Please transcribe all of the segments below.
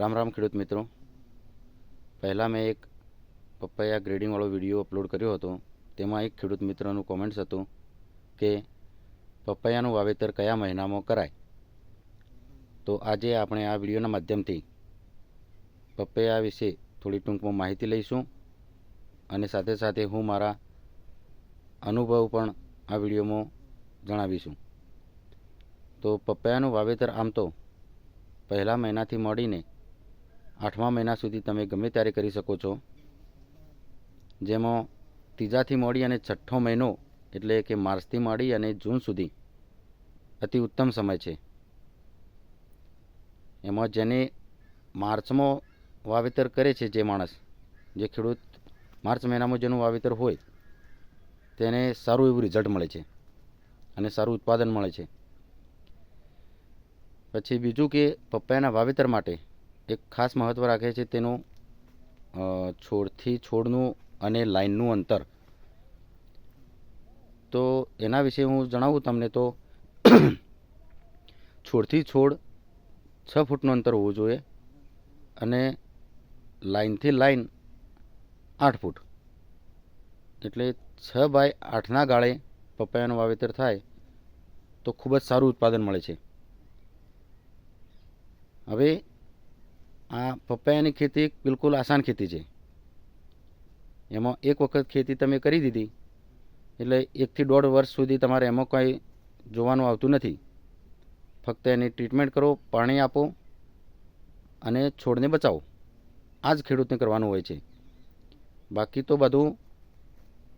રામ રામ ખેડૂત મિત્રો. પહેલાં મેં એક પપૈયા ગ્રેડિંગવાળો વીડિયો અપલોડ કર્યો હતો. તેમાં એક ખેડૂત મિત્રનું કોમેન્ટ્સ હતું કે પપૈયાનું વાવેતર કયા મહિનામાં કરાય? તો આજે આપણે આ વિડીયોના માધ્યમથી પપૈયા વિશે થોડી ટૂંકમાં માહિતી લઈશું અને સાથે સાથે હું મારા અનુભવ પણ આ વિડીયોમાં જણાવીશું. તો પપૈયાનું વાવેતર આમ તો પહેલા મહિનાથી મળીને આઠમા મહિના સુધી તમે ગમે ત્યારે કરી શકો છો. જેમાં ત્રીજાથી મળી અને છઠ્ઠો મહિનો એટલે કે માર્ચથી મળી અને જૂન સુધી અતિ ઉત્તમ સમય છે. એમાં જેને માર્ચમાં વાવેતર કરે છે જે માણસ, જે ખેડૂત માર્ચ મહિનામાં જેનું વાવેતર હોય, તેને સારું એવું રિઝલ્ટ મળે છે અને સારું ઉત્પાદન મળે છે. પછી બીજું કે પપૈયાના વાવેતર માટે એક ખાસ મહત્ત્વ રાખે છે તેનું છોડથી છોડનું અને લાઇનનું અંતર. તો એના વિશે હું જણાવું તમને તો, છોડથી છોડ છ ફૂટનું અંતર હોવું જોઈએ અને લાઇનથી લાઇન આઠ ફૂટ. એટલે છ બાય આઠના ગાળે પપૈયાનું વાવેતર થાય તો ખૂબ જ સારું ઉત્પાદન મળે છે. હવે આ પપૈયાની ખેતી બિલકુલ આસાન ખેતી છે. એમાં એક વખત ખેતી તમે કરી દીધી, એટલે એકથી દોઢ વર્ષ સુધી તમારે એમાં કંઈ જોવાનું આવતું નથી. ફક્ત એની ટ્રીટમેન્ટ કરો, પાણી આપો અને છોડને બચાવો. આ જ ખેડૂતને કરવાનું હોય છે. બાકી તો બધું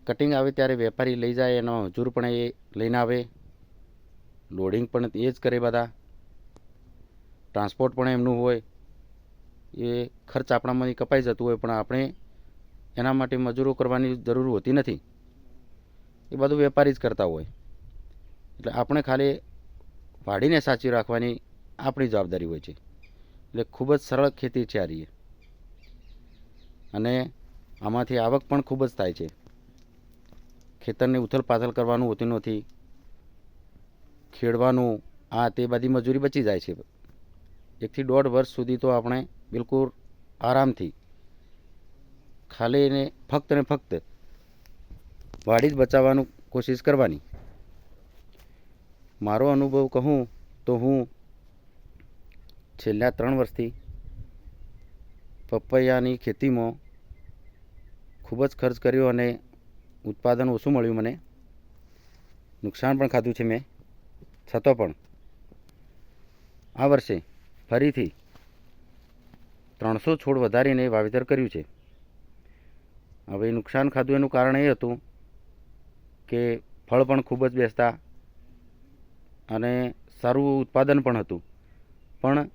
કટિંગ આવે ત્યારે વેપારી લઈ જાય, એનો હજુર પણ એ લઈને આવે. લોડિંગ પણ એ જ કરે બધા. ટ્રાન્સપોર્ટ પણ એમનું હોય. એ ખર્ચ આપણામાંથી કપાઈ જતું હોય, પણ આપણે એના માટે મજૂરો કરવાની જરૂર હોતી નથી. એ બધું વેપારી જ કરતા હોય. એટલે આપણે ખાલી વાડીને સાચવી રાખવાની આપણી જવાબદારી હોય છે. એટલે ખૂબ જ સરળ ખેતી છે આ રહી અને આમાંથી આવક પણ ખૂબ જ થાય છે. ખેતરને ઉથલ પાથલ કરવાનું હોતું નથી. ખેડવાનું, આ તે બધી મજૂરી બચી જાય છે. એકથી દોઢ વર્ષ સુધી તો આપણે બિલકુલ આરામથી ખાલી ને ફક્ત ને ફક્ત વાડી જ બચાવવાનું કોશિશ કરવાની. મારો અનુભવ કહું તો હું છેલ્લા ત્રણ વર્ષથી પપૈયાની ખેતીમાં ખૂબ જ ખર્ચ કર્યો અને ઉત્પાદન ઓછું મળ્યું મને. નુકસાન પણ ખાધું છે મેં. છતાં પણ આ વર્ષે ફરીથી ત્રણસો છોડ વધારીને વાવેતર કર્યું છે. હવે નુકસાન ખાધું એનું કારણ એ હતું કે ફળ પણ ખૂબ જ બેસતા અને સારું ઉત્પાદન પણ હતું. પણ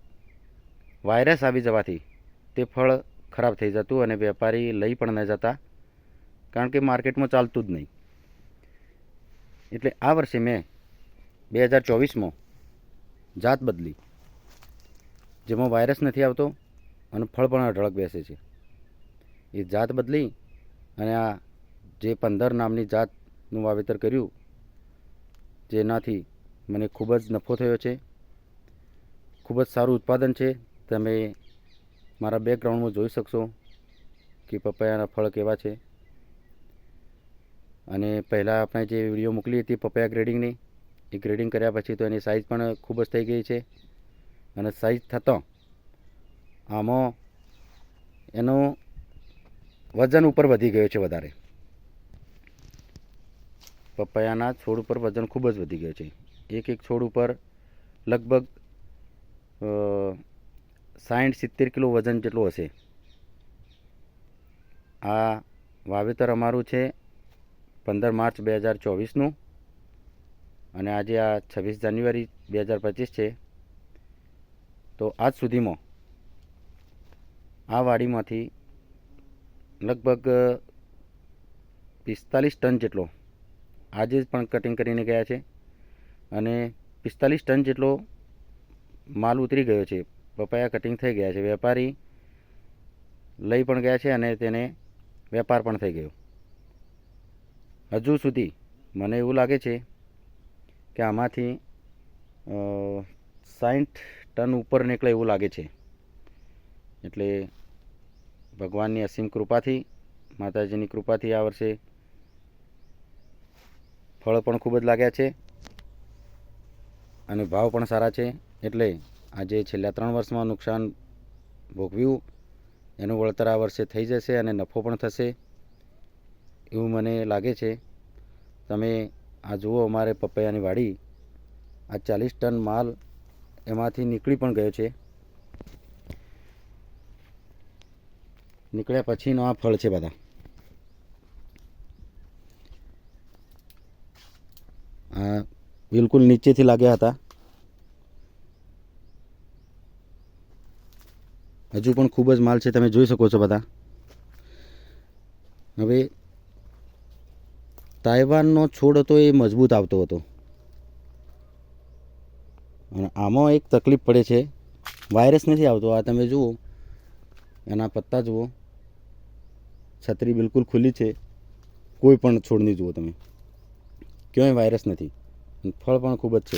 વાયરસ આવી જવાથી તે ફળ ખરાબ થઈ જતું અને વેપારી લઈ પણ ન જતા, કારણ કે માર્કેટમાં ચાલતું જ નહીં. એટલે આ વર્ષે મેં બે હજાર ચોવીસમાં જાત બદલી, જેમાં વાયરસ નથી આવતો અને ફળ પણ અઢળક બેસે છે. એ જાત બદલી અને આ જે પંદર નામની જાતનું વાવેતર કર્યું, જેનાથી મને ખૂબ જ નફો થયો છે. ખૂબ જ સારું ઉત્પાદન છે. તમે મારા બેકગ્રાઉન્ડમાં જોઈ શકશો કે પપૈયાના ફળ કેવા છે. અને પહેલાં આપણે જે વીડિયો મોકલી હતી પપૈયા ગ્રેડિંગની એ ગ્રેડિંગ કર્યા પછી તો એની સાઇઝ પણ ખૂબ જ થઈ ગઈ છે. અને સાઇઝ થતાં આમાં એનું વજન ઉપર વધી ગયો છે વધારે. પપૈયાના છોડ ઉપર વજન ખૂબ જ વધી ગયો છે. એક એક છોડ ઉપર લગભગ સાઠ સિત્તેર કિલો વજન જેટલું હશે. આ વાવેતર અમારું છે પંદર માર્ચ બે હજાર ચોવીસનું અને આજે આ છવ્વીસ જાન્યુઆરી બે હજાર પચીસ છે. તો આજ સુધીમાં આ વાડીમાંથી લગભગ પિસ્તાલીસ ટન જેટલો આજે જ પણ કટિંગ કરીને ગયા છે અને પિસ્તાલીસ ટન જેટલો માલ ઉતરી ગયો છે. પપૈયા કટિંગ થઈ ગયા છે. વેપારી લઈ પણ ગયા છે અને તેને વેપાર પણ થઈ ગયો. હજુ સુધી મને એવું લાગે છે કે આમાંથી સાઠ ટન ઉપર નીકળે એવું લાગે છે. એટલે ભગવાનની અસીમ કૃપાથી, માતાજીની કૃપાથી આ વર્ષે ફળ પણ ખૂબ જ લાગ્યા છે અને ભાવ પણ સારા છે. એટલે આજે છેલ્લા ત્રણ વર્ષમાં નુકસાન ભોગવ્યું. એનું વળતર આ વર્ષે થઈ જશે અને નફો પણ થશે એવું મને લાગે છે. તમે આ જુઓ, અમારે પપૈયાની વાડી આ ચાલીસ ટન માલ એમાંથી નીકળી પણ ગયો છે. નીકળ્યા પછીનો આ ફળ છે બધા. આ બિલકુલ નીચેથી લાગ્યા હતા. હજુ પણ ખૂબ જ માલ છે, તમે જોઈ શકો છો બધા. હવે તાઇવાનનો છોડ હતો એ મજબૂત આવતો હતો. અને આમાં એક તકલીફ પડે છે, વાયરસ નથી આવતો. આ તમે જુઓ, એના પત્તા જુઓ. છત્રી બિલકુલ ખુલ્લી છે. કોઈ પણ છોડની જુઓ તમે. ક્યાંય વાયરસ નથી. ફળ પણ ખૂબ જ છે.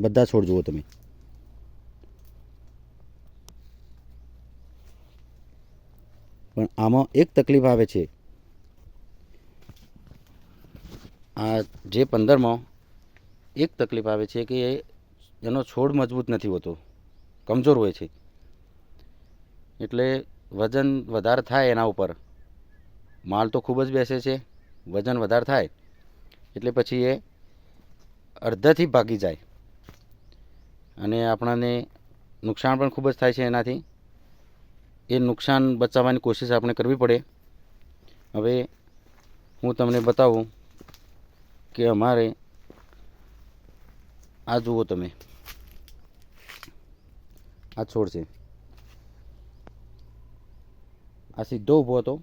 બધા છોડ જુઓ તમે. પણ આમાં એક તકલીફ આવે છે. આ જે પંદરમાં એક તકલીફ આવે છે કે એનો છોડ મજબૂત નથી હોતો. કમજોર હોય છે. એટલે વજન વધારે થાય એના ઉપર. માલ તો ખૂબ જ બેસે છે, વજન વધારે થાય એટલે પછી એ અડધાથી ભાગી જાય. અને આપણને નુકસાન પણ ખૂબ જ થાય છે એનાથી. એ નુકસાન બચાવવાની કોશિશ આપણે કરવી પડે. હવે હું તમને બતાવું કે અમારે આ જુઓ તમે. આ છોડ છે. આ સીધો ઊભો હતો